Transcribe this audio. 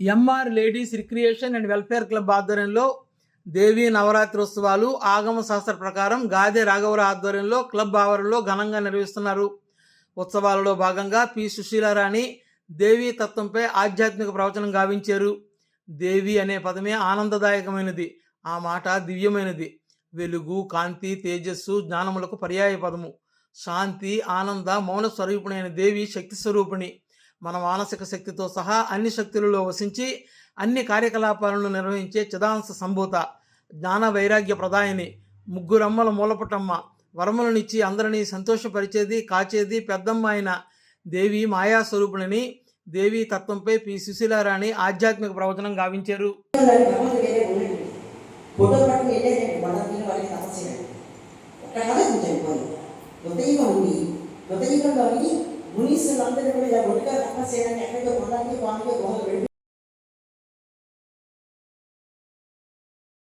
MR ladies recreation and welfare club ఆధ్వర్యంలో దేవీ నవరాత్రి ఉత్సవాలు ఆగమ శాస్త్ర ప్రకారం గాదే రాఘవర ఆధ్వర్యంలో క్లబ్ ఆవరణలో ఘనంగా నిర్వహిస్తున్నారు. ఉత్సవాలలో భాగంగా పి సుశీలారాణి దేవీ తత్వంపై ఆధ్యాత్మిక ప్రవచనం గావించారు. దేవి అనే పదమే ఆనందదాయకమైనది ఆ మాట దివ్యమైనది. వెలుగు కాంతి తేజస్సు జ్ఞానములకు పర్యాయ పదము శాంతి ఆనంద మౌన స్వరూపుణైన దేవి శక్తి స్వరూపిణి. మన మానసిక శక్తితో సహా అన్ని శక్తులలో వసించి అన్ని కార్యకలాపాలను నిర్వహించే చిదాంశ సంభూత జ్ఞాన వైరాగ్య ప్రదాయని ముగ్గురమ్మల మూలపుటమ్మ వరములనిచ్చి అందరినీ సంతోషపరిచేది కాచేది పెద్దమ్మ అయిన దేవి మాయాస్వరూపుణిని దేవి తత్వంపై పి సుశీలారాణి ఆధ్యాత్మిక ప్రవచనం గావించారు హృదయంలోని ಮುನಿಸು ನಮ್ದು ಇಲ್ಲ ಒಟ್ಟಿಗೆ ತಪಸ್ಸೇನನ್ನು ಎಕ್ಕಟ್ಟು ಕೊಂಡಾಗಿ ಬಾಂಬಿಗೆ ಹೋಗಬೇಕು